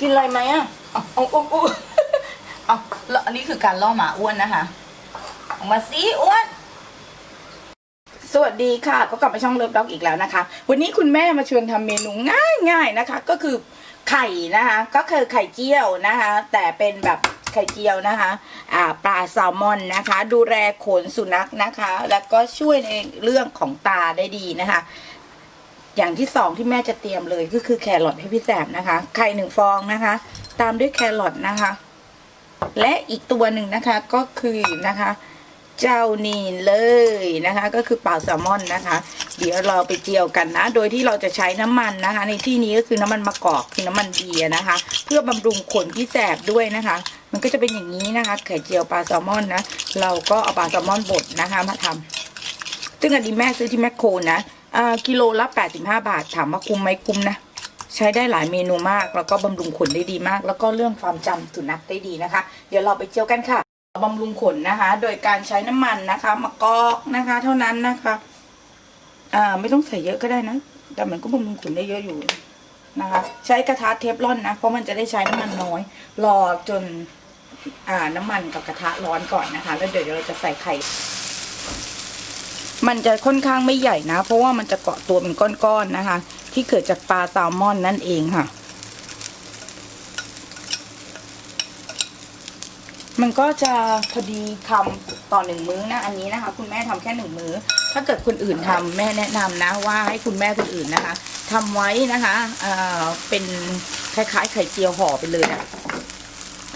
กินอะไรไหมอะเอาเอาเอาเอาเอาแล้วอันนี้คือการล่อหมาอ้วนนะคะออกมาสิอ้วน สวัสดีค่ะ ก็กลับมาช่องเลิฟด็อกอีกแล้วนะคะ วันนี้คุณแม่มาชวนทำเมนูง่ายๆนะคะ ก็คือไข่นะคะ ก็คือไข่เจียวนะคะ แต่เป็นแบบไข่เจียวนะคะอ่าปลาแซลมอนนะคะ ดูแลขนสุนัขนะคะ แล้วก็ช่วยในเรื่องของตาได้ดีนะคะ อย่างที่สองที่แม่จะเตรียมเลยก็คือแครอทให้พี่แสบนะคะ ไข่หนึ่งฟองนะคะ ตามด้วยแครอทนะคะ และอีกตัวหนึ่งนะคะก็คือนะคะ เจ้านี่เลยนะคะ ก็คือปลาแซลมอนนะคะ เดี๋ยวเราไปเจียวกันนะ โดยที่เราจะใช้น้ำมันนะคะ ในที่นี้ก็คือน้ำมันมะกอกคือน้ำมันเดีอะนะคะ เพื่อบำรุงขนพี่แสบด้วยนะคะ มันก็จะเป็นอย่างนี้นะคะไข่เจียวปลาแซลมอนนะ เราก็เอาปลาแซลมอนบดนะคะมาทำซึ่งอันนี้แม่ซื้อที่แมคโครนะ กิโลละ 85 บาท ถามว่าคุ้มไหมคุ้มนะ ใช้ได้หลายเมนูมาก แล้วก็บำรุงขนได้ดีมาก แล้วก็เรื่องความจำสุนัขได้ดีนะคะ เดี๋ยวเราไปเจียวกันค่ะบำรุงขนนะคะ โดยการใช้น้ำมันนะคะมะกอกนะคะ เท่านั้นนะคะอ่าไม่ต้องใส่เยอะก็ได้นะ แต่มันก็บำรุงขนได้เยอะอยู่นะคะ ใช้กระทะเทฟลอนนะ เพราะมันจะได้ใช้น้ำมันน้อย รอจนอ่าน้ำมันกับกระทะร้อนก่อนนะคะ แล้วเดี๋ยวเราจะใส่ไข่ มันจะค่อนข้างไม่ใหญ่นะ เพราะว่ามันจะเกาะตัวเป็นก้อนๆนะคะ ที่เกิดจากปลาแซลมอนนั่นเองค่ะ มันก็จะพอดีคำต่อหนึ่งมื้อนะอันนี้นะคะ คุณแม่ทำแค่หนึ่งมื้อ ถ้าเกิดคนอื่นทำแม่แนะนำนะ ว่าให้คุณแม่คนอื่นนะคะทำไว้นะคะเอ่อเป็นคล้ายๆไข่เจียวห่อไปเลยนะ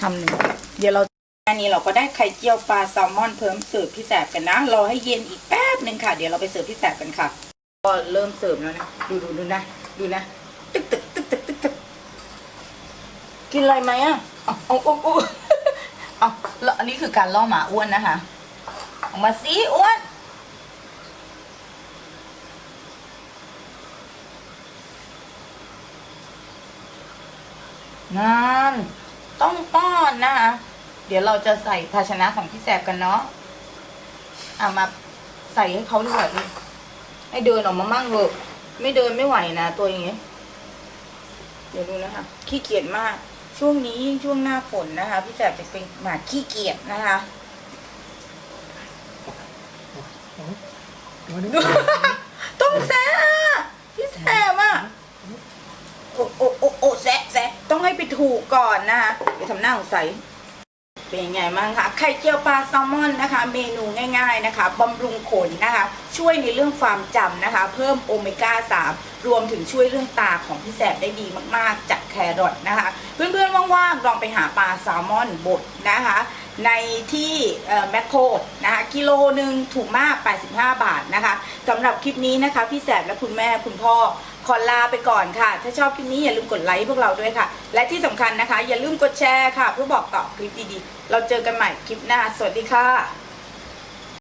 ทำหนึ่งเดี๋ยวเรา อันนี้เราก็ได้ไข่เจียวปลาแซลมอนเพิ่มเสิร์ฟพี่แสบกันนะ รอให้เย็นอีกแป๊บหนึ่งค่ะ เดี๋ยวเราไปเสิร์ฟพี่แสบกันค่ะ ก็เริ่มเสิร์ฟแล้วนะ ดูดูดูนะ ดูนะ ตึกตึกตึกตึกตึกตึกกินอะไรไหมอะเอาเอาเอาเอาเอาแล้วอันนี้คือการล่อหมาอ้วนนะคะออกมาสิอ้วนงานต้องป้อนนะคะ เดี๋ยวเราจะใส่ภาชนะของพี่แสบกันเนาะอะมาใส่ให้เขาดีกว่าดิให้เดินออกมามั่งเลยไม่เดินไม่ไหวนะตัวอย่างเงี้ยเดี๋ยวดูนะคะขี้เกียจมาก ช่วงนี้ยิ่งช่วงหน้าฝนนะคะ พี่แสบจะเป็นหมาขี้เกียจนะคะต้องแซะพี่แซมอะโอ้โอ้โอ้โอ้แซะแซะต้องให้ไปถูกก่อนนะคะเดี๋ยวทำหน้าสงสัย เป็นยังไงบ้างคะไข่เจียวปลาแซลมอนนะคะ เมนูง่าย ๆนะคะบำรุงขนนะคะ ช่วยในเรื่องความจำนะคะ เพิ่มโอเมก้า 3 รวมถึงช่วยเรื่องตาของพี่แสบได้ดีมากๆ จากแครอทนะคะ เพื่อนๆว่างๆลองไปหาปลาแซลมอนบดนะคะ ในที่แมคโครนะคะกิโลหนึ่งถูกมาก 85 บาทนะคะสำหรับคลิปนี้นะคะ พี่แสบและคุณแม่คุณพ่อ อลาไปก่อนค่ะ ถ้าชอบคลิปนี้อย่าลืมกดไลค์พวกเราด้วยค่ะ และที่สำคัญนะคะ อย่าลืมกดแชร์ค่ะ เพื่อบอกต่อคลิปดีๆ เราเจอกันใหม่คลิปหน้า สวัสดีค่ะ